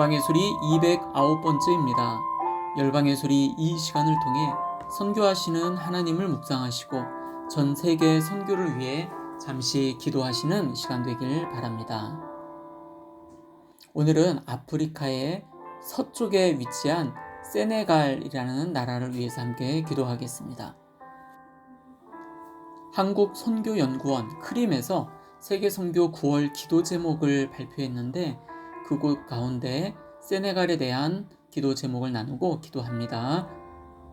열방의 소리 209번째입니다. 열방의 소리 이 시간을 통해 선교하시는 하나님을 묵상하시고 전 세계 선교를 위해 잠시 기도하시는 시간 되길 바랍니다. 오늘은 아프리카의 서쪽에 위치한 세네갈이라는 나라를 위해서 함께 기도하겠습니다. 한국 선교연구원 크림에서 세계 선교 9월 기도 제목을 발표했는데 그곳 가운데 세네갈에 대한 기도 제목을 나누고 기도합니다.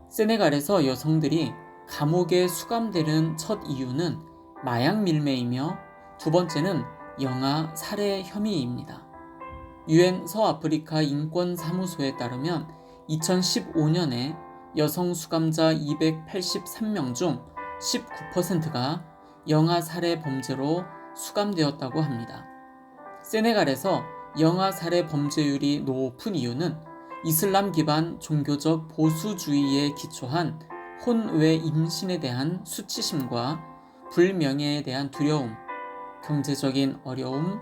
세네갈에서 여성들이 감옥에 수감되는 첫 이유는 마약 밀매이며 두 번째는 영아 살해 혐의입니다. 유엔 서아프리카 인권사무소에 따르면 2015년에 여성 수감자 283명 중 19%가 영아 살해 범죄로 수감되었다고 합니다. 세네갈에서 영아 살해 범죄율이 높은 이유는 이슬람 기반 종교적 보수주의에 기초한 혼외 임신에 대한 수치심과 불명예에 대한 두려움, 경제적인 어려움,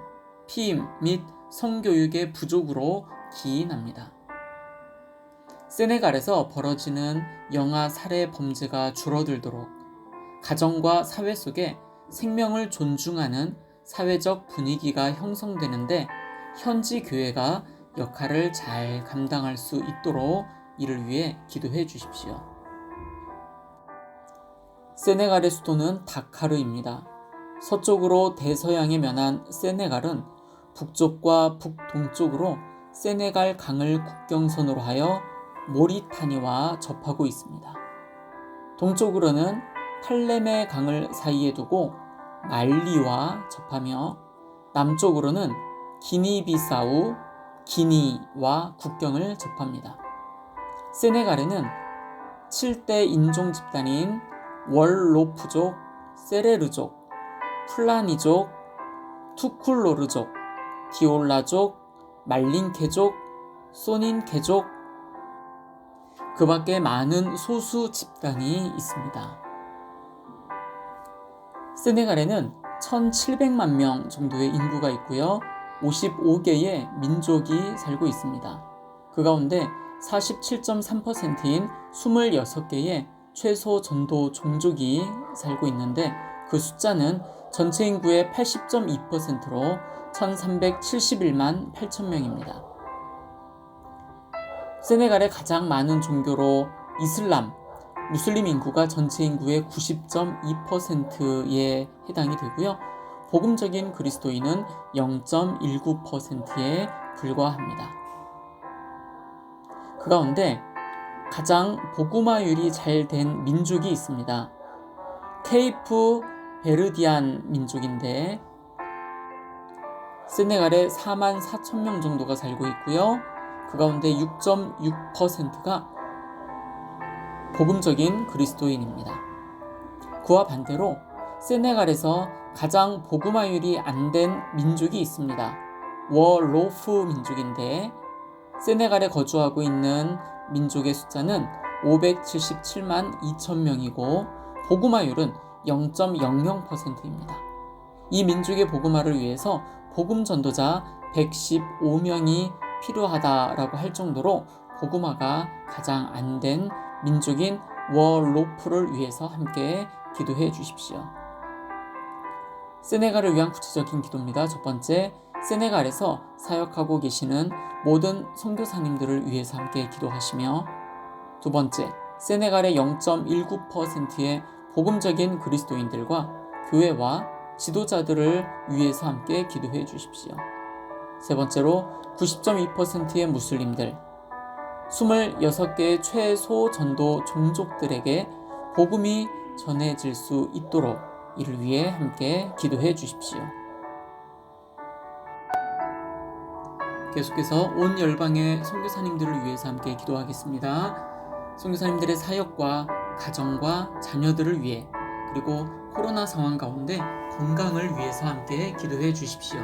피임 및 성교육의 부족으로 기인합니다. 세네갈에서 벌어지는 영아 살해 범죄가 줄어들도록 가정과 사회 속에 생명을 존중하는 사회적 분위기가 형성되는데 현지 교회가 역할을 잘 감당할 수 있도록 이를 위해 기도해 주십시오. 세네갈의 수도는 다카르입니다. 서쪽으로 대서양에 면한 세네갈은 북쪽과 북동쪽으로 세네갈 강을 국경선으로 하여 모리타니와 접하고 있습니다. 동쪽으로는 팔레메 강을 사이에 두고 말리와 접하며 남쪽으로는 기니비사우, 기니와 국경을 접합니다. 세네갈에는 7대 인종 집단인 월로프족, 세레르족, 플라니족, 투쿨로르족, 디올라족, 말린케족, 소닌케족, 그 밖에 많은 소수 집단이 있습니다. 세네갈에는 1,700만 명 정도의 인구가 있고요. 55개의 민족이 살고 있습니다. 그 가운데 47.3%인 26개의 최소 전도 종족이 살고 있는데 그 숫자는 전체 인구의 80.2%로 1371만 8천 명입니다. 세네갈의 가장 많은 종교로 이슬람, 무슬림 인구가 전체 인구의 90.2%에 해당이 되고요. 복음적인 그리스도인은 0.19%에 불과합니다. 그 가운데 가장 복음화율이 잘 된 민족이 있습니다. 케이프 베르디안 민족인데 세네갈에 4만 4천 명 정도가 살고 있고요. 그 가운데 6.6%가 복음적인 그리스도인입니다. 그와 반대로 세네갈에서 가장 복음화율이 안 된 민족이 있습니다. 워로프 민족인데 세네갈에 거주하고 있는 민족의 숫자는 577만 2천 명이고 복음화율은 0.00%입니다. 이 민족의 복음화를 위해서 복음 전도자 115명이 필요하다라고 할 정도로 복음화가 가장 안 된 민족인 워로프를 위해서 함께 기도해 주십시오. 세네갈을 위한 구체적인 기도입니다. 첫 번째, 세네갈에서 사역하고 계시는 모든 선교사님들을 위해서 함께 기도하시며 두 번째, 세네갈의 0.19%의 복음적인 그리스도인들과 교회와 지도자들을 위해서 함께 기도해 주십시오. 세 번째로 90.2%의 무슬림들, 26개의 최소 전도 종족들에게 복음이 전해질 수 있도록 이를 위해 함께 기도해 주십시오. 계속해서 온 열방의 선교사님들을 위해서 함께 기도하겠습니다. 선교사님들의 사역과 가정과 자녀들을 위해 그리고 코로나 상황 가운데 건강을 위해서 함께 기도해 주십시오.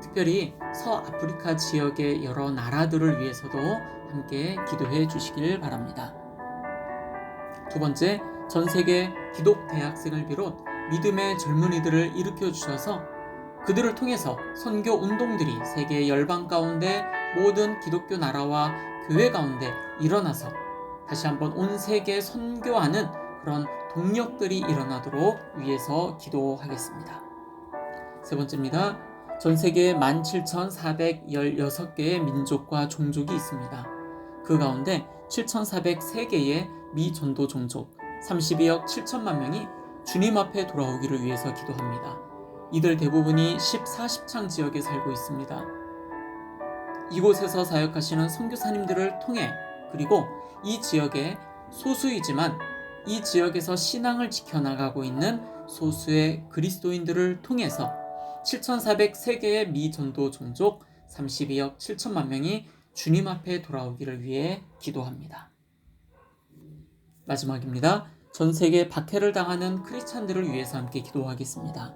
특별히 서아프리카 지역의 여러 나라들을 위해서도 함께 기도해 주시길 바랍니다. 두 번째, 전 세계 기독 대학생을 비롯 믿음의 젊은이들을 일으켜 주셔서 그들을 통해서 선교 운동들이 세계 열방 가운데 모든 기독교 나라와 교회 가운데 일어나서 다시 한번 온 세계 선교하는 그런 동력들이 일어나도록 위해서 기도하겠습니다. 세 번째입니다. 전 세계에 17,416개의 민족과 종족이 있습니다. 그 가운데 7,403개의 미 전도 종족 32억 7천만 명이 주님 앞에 돌아오기를 위해서 기도합니다. 이들 대부분이 10, 40창 지역에 살고 있습니다. 이곳에서 사역하시는 선교사님들을 통해 그리고 이 지역의 소수이지만 이 지역에서 신앙을 지켜나가고 있는 소수의 그리스도인들을 통해서 7,403개의 미전도 종족 32억 7천만 명이 주님 앞에 돌아오기를 위해 기도합니다. 마지막입니다. 전 세계 박해를 당하는 크리스찬들을 위해서 함께 기도하겠습니다.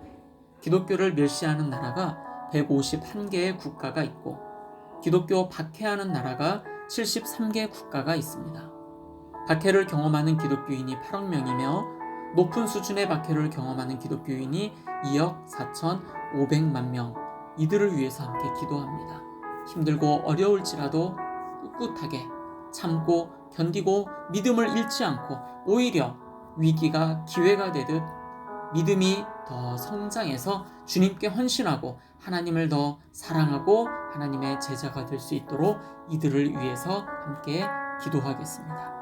기독교를 멸시하는 나라가 151개의 국가가 있고 기독교 박해하는 나라가 73개 국가가 있습니다. 박해를 경험하는 기독교인이 8억 명이며 높은 수준의 박해를 경험하는 기독교인이 2억 4,500만 명. 이들을 위해서 함께 기도합니다. 힘들고 어려울지라도 꿋꿋하게 참고 견디고 믿음을 잃지 않고 오히려 위기가 기회가 되듯 믿음이 더 성장해서 주님께 헌신하고 하나님을 더 사랑하고 하나님의 제자가 될 수 있도록 이들을 위해서 함께 기도하겠습니다.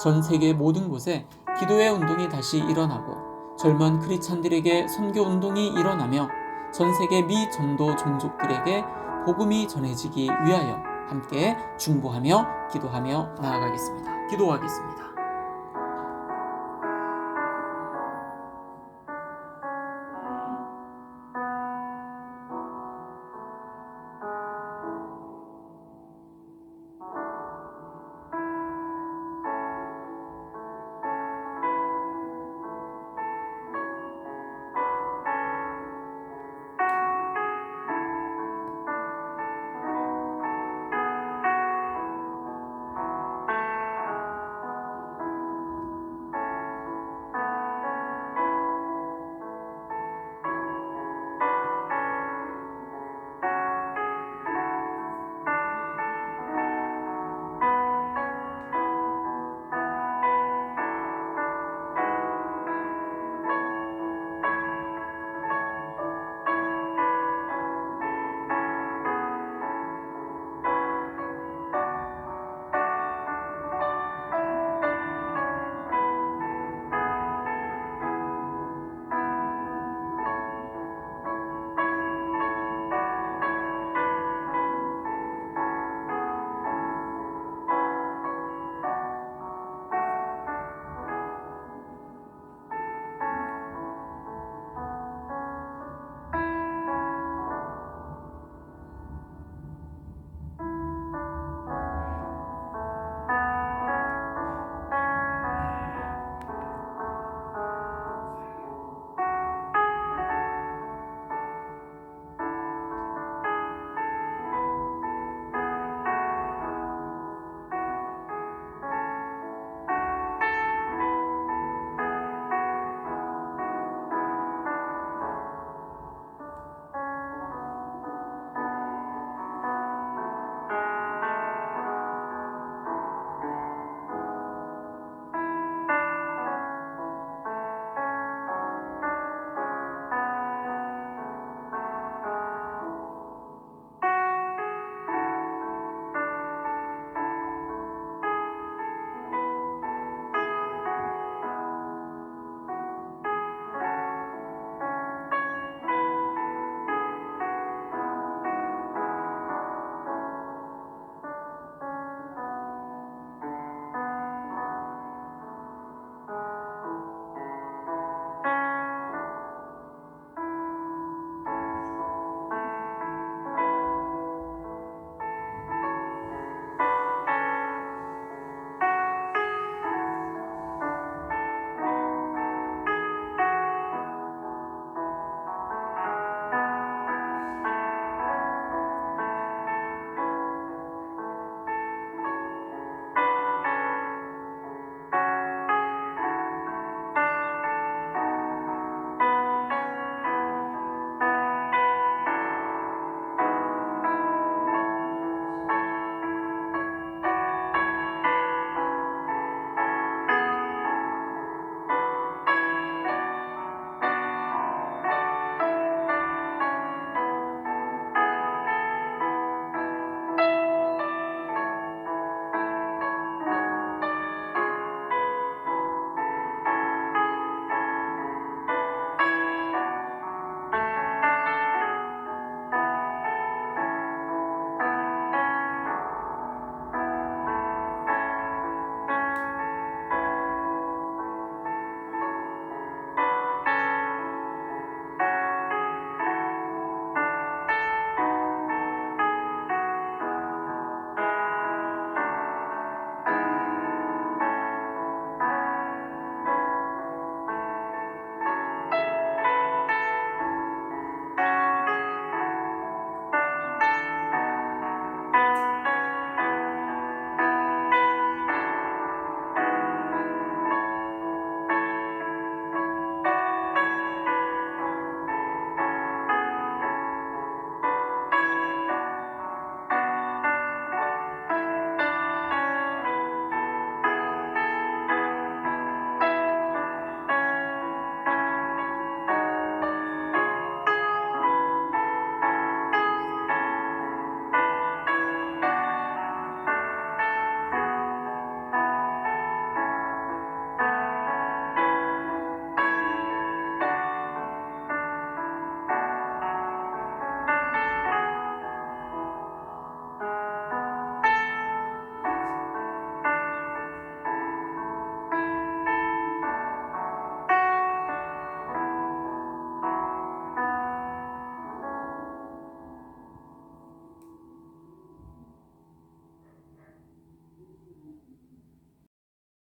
전 세계 모든 곳에 기도의 운동이 다시 일어나고 젊은 크리스찬들에게 선교 운동이 일어나며 전 세계 미 전도 종족들에게 복음이 전해지기 위하여 함께 중보하며 기도하며 나아가겠습니다. 기도하겠습니다.